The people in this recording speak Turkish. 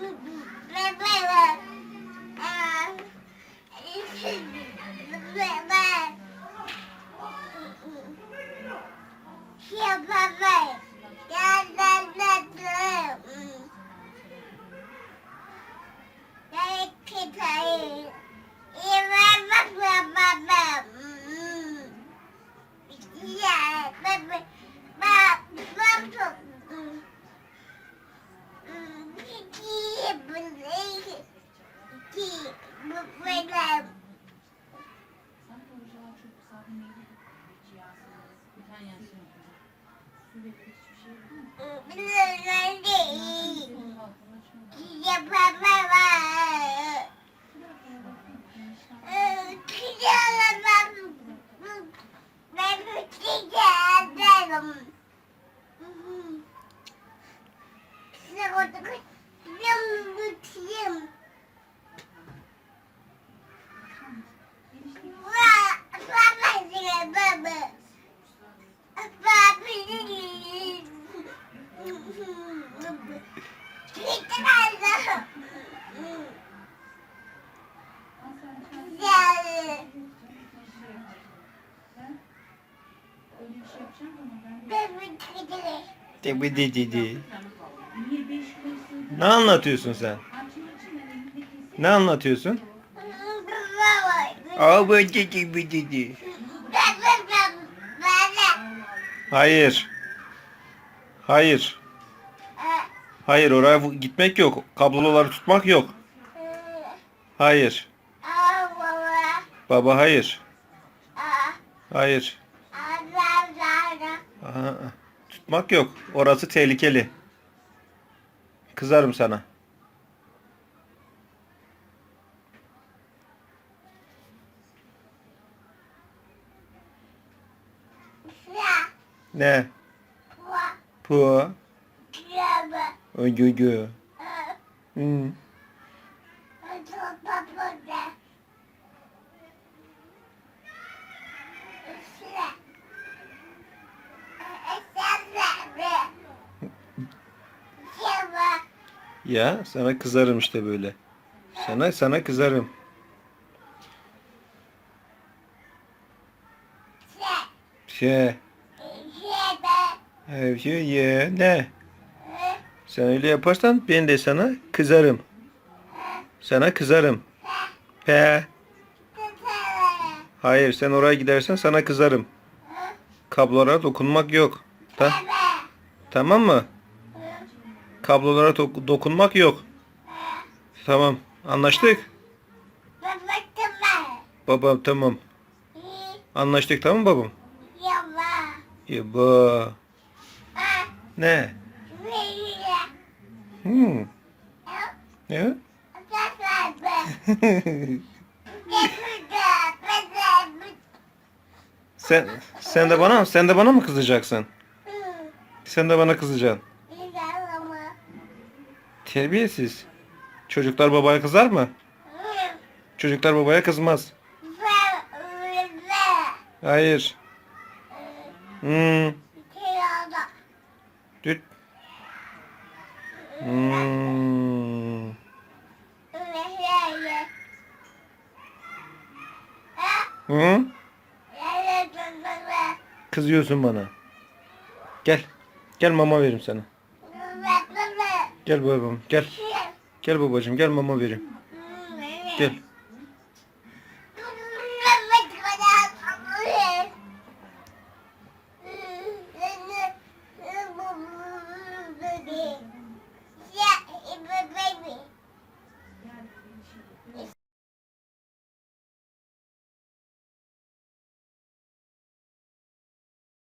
Yeah, Sanki hocalar çok sahneydi. Ben Dedi dedi. Ne anlatıyorsun sen? Ne anlatıyorsun? Aa bu dedi dedi. Hayır. Hayır. Hayır oraya gitmek yok. Kabloları tutmak yok. Hayır. Baba hayır. Hayır. Aha, tutmak yok. Orası tehlikeli. Kızarım sana. Ne? Pu. Ögügü. Hı. Ya sana kızarım işte böyle. Sana sana kızarım. Şey. Her şey ye. Ne? Sen öyle yaparsan ben de sana kızarım. Sana kızarım. Pe. Hayır sen oraya gidersen sana kızarım. Kablolara dokunmak yok. Ta tamam mı? Kablolara dok- dokunmak yok. Tamam. Anlaştık. Babam tamam. Anlaştık tamam mı babam? Ya bu. Ne? Hmm. Ne? sen sen de bana sen de bana mı kızacaksın? Sen de bana kızacaksın. Terbiyesiz. Çocuklar babaya kızar mı? Çocuklar babaya kızmaz. Hayır. Hmm. Düt. Hı? Kızıyorsun bana. Gel. Gel mama vereyim sana. Gel babam. Gel. Gel babacığım. Gel mama vereyim. Gel.